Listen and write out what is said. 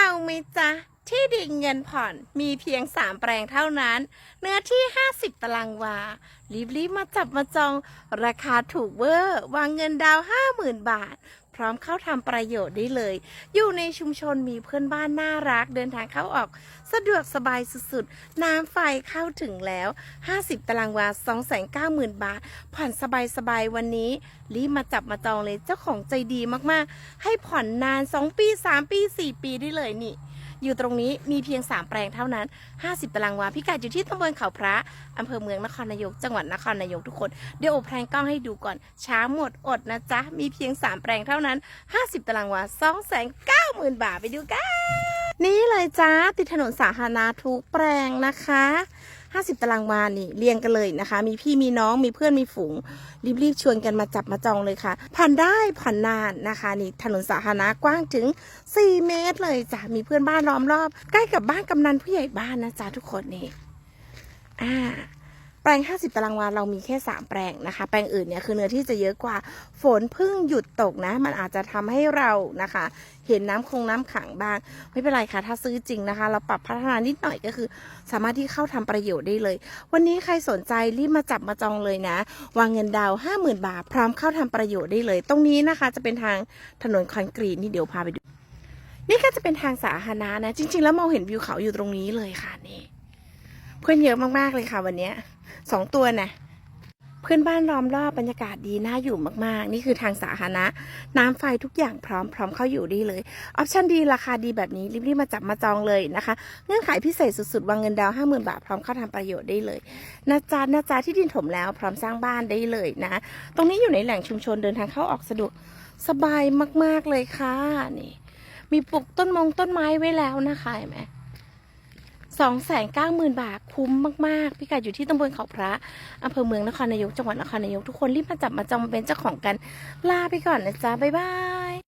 เอาไหมจ๊ะ ที่ดินเงินผ่อนมีเพียงสามแปลงเท่านั้น เนื้อที่ 50 ตารางวา รีบๆมาจับมาจอง ราคาถูกเวอร์ วางเงินดาวน์50,000 บาท พร้อมเข้าทำประโยชน์ได้เลย อยู่ในชุมชนมีเพื่อนบ้านน่ารัก เดินทางเข้าออกสะดวกสบายสุดๆ น้ำไฟเข้าถึงแล้ว 50 ตารางวา 290,000 บาท ผ่อนสบายๆ วันนี้ รีบมาจับมาจองเลยเจ้าของใจดีมากๆ ให้ผ่อนนาน 2 ปี 3 ปี 4 ปีได้เลยนี่ อยู่ตรงนี้มีเพียง 3 แปลงเท่านั้น 50 ตารางวาพิกัดอยู่ที่ตำบลเขาพระอำเภอเมืองนครนายก จังหวัดนครนายกทุกคน เดี๋ยวโอแพลงกล้องให้ดูก่อน ช้าหมดอดนะจ๊ะ มีเพียง 3 แปลงเท่านั้น 50 ตารางวา290,000 บาทไปดูกัน นี่เลยจ้าติดถนนสาธารณะทุกแปลงนะคะ 50 ตารางวานี่เรียงกันเลยนะคะ มีพี่มีน้องมีเพื่อนมีฝูง รีบๆชวนกันมาจับมาจองเลยค่ะ ผ่านได้ผ่านนานนะคะนี่ถนนสาธารณะกว้างถึง 4 เมตรเลยจ้ะมีเพื่อนบ้านล้อมรอบ ใกล้กับบ้านกำนันผู้ใหญ่บ้านนะจ๊ะทุกคนนี่อ่า ลง 50 ตารางวาเรามีแค่ 3 แปลงนะคะ แปลงอื่นเนี่ยคือเนื้อที่จะเยอะกว่า ฝนเพิ่งหยุดตกนะ มันอาจจะทำให้เรานะคะ เห็นน้ำคงน้ำขังบ้าง ไม่เป็นไรค่ะ ถ้าซื้อจริงนะคะ เราปรับพัฒนานิดหน่อยก็คือ สามารถที่เข้าทำประโยชน์ได้เลย วันนี้ใครสนใจรีบมาจับมาจองเลยนะ วางเงินดาวห้าหมื่นบาท พร้อมเข้าทำประโยชน์ได้เลย ตรงนี้นะคะจะเป็นทางถนนคอนกรีตนี่เดี๋ยวพาไปดู นี่ก็จะเป็นทางสาธารณะนะ จริง ๆ แล้วมองเห็นวิวเขาอยู่ตรงนี้เลยค่ะนี่เพื่อนเยอะมากๆเลยค่ะวันนี้ สองตัวนะเพื่อนบ้านล้อมรอบบรรยากาศดีน่าอยู่มากๆ นี่คือทางสาธารณะ น้ำไฟทุกอย่างพร้อมพร้อมเข้าอยู่ได้เลยออปชั่นดีราคาดีแบบนี้รีบๆมาจับมาจองเลยนะคะ เงื่อนไขพิเศษสุดๆ วางเงินดาวห้าหมื่นบาทพร้อมเข้าทำประโยชน์ได้เลยนะจ๊ะนะจ๊ะที่ดินถมแล้วพร้อมสร้างบ้านได้เลยนะ ตรงนี้อยู่ในแหล่งชุมชนเดินทางเข้าออกสะดวกสบายมากๆเลยค่ะนี่มีปลูกต้นมงต้นไม้ไว้แล้วนะคะเห็นไหม สองแสนเก้าหมื่นบาทคุ้มมาก ๆ พิกัดอยู่ที่ตำบลเขาพระอำเภอเมืองนครนายกจังหวัดนครนายกทุกคนรีบมาจับมาจองมเป็นเจ้าของกันลาไปก่อนนะจ๊ะบ๊ายบาย